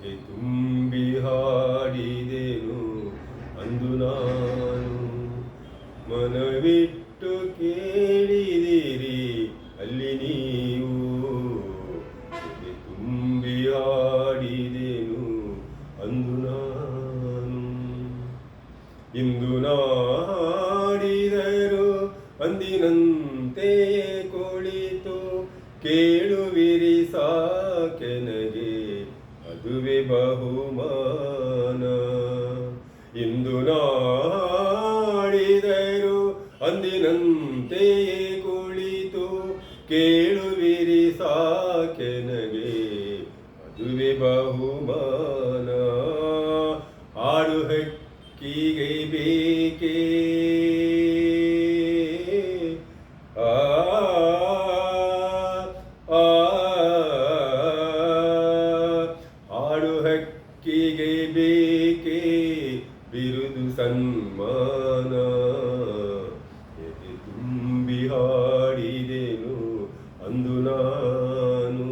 ಜೊತೆ ತುಂಬಿ ಹಾಡಿದೆನು ಅಂದು ನಾನು ಮನವಿಟ್ಟು ಕೇಳಿದಿರಿ, ಅಲ್ಲಿ ನೀವು ಜೊತೆ ತುಂಬಿ ಹಾಡಿದೆನು ಅಂದು ನಾನು ಇಂದು ನಾಡಿದರು, ಅಂದಿನಂತೆ ಕುಳಿತು ಕೇಳುವಿರಿ ಸಾಕೆನಗೆ. ಅದುವೆ ಬಹುಮಾನ ಇಂದು ನಾಡಿದರು ಅಂದಿನಂತೆಯೇ ಕುಳಿತು ಕೇಳುವಿರಿ ಸಾಕೆನಗೆ ಅದುವೆ ಬಹುಮಾನ ಆಡು ಹಕ್ಕಿಗೆ ಬೇಕೇ? ಹಾಡು ಬೇಕೆ ಬಿರುದು ಸನ್ಮಾನ ಎದೆ ತುಂಬಿ ಹಾಡಿದೆನು ಅಂದು ನಾನು.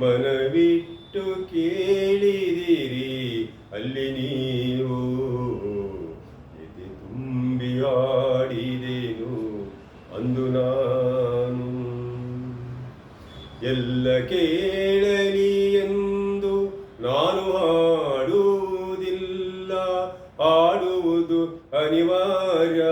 ಮನವಿಟ್ಟು ಕೇಳಿದಿರಿ, ಅಲ್ಲಿ ನೀವು. ಎದೆ ತುಂಬಿ ಹಾಡಿದೆನು ಅಂದು ನಾನು. ಎಲ್ಲ ಕೇಳಲಿ ಹಾಡುವುದು ಅನಿವಾರ್ಯ.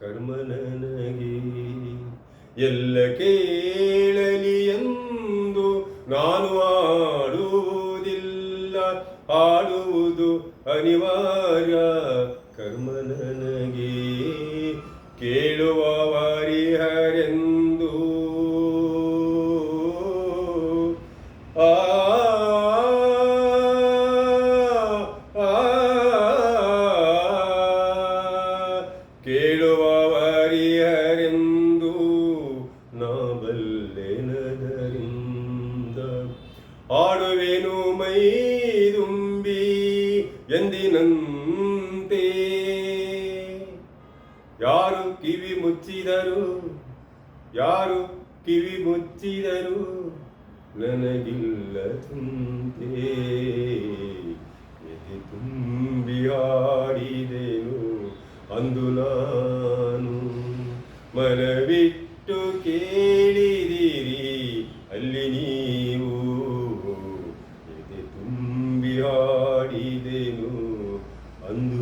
ಕರ್ಮ ನನಗೆ ಎಲ್ಲ ಕೇಳಲಿ ಎಂದು ನಾನು ಆಡುವುದಿಲ್ಲ ಆಡುವುದು ಅನಿವಾರ್ಯ. ಕರ್ಮ ನನಗೆ ಆಡುವೆನು ಮೈದುಂಬಿ ಎಂದಿನಂತೆ. ಯಾರು ಕಿವಿ ಮುಚ್ಚಿದರು, ಯಾರು ಕಿವಿ ಮುಚ್ಚಿದರು, ನನಗಿಲ್ಲ ಎದೆ ತುಂಬಿ ಆಡಿದೆನು ಅಂದು ನಾನು ಮಾಡಿದೆನು ಅಂದು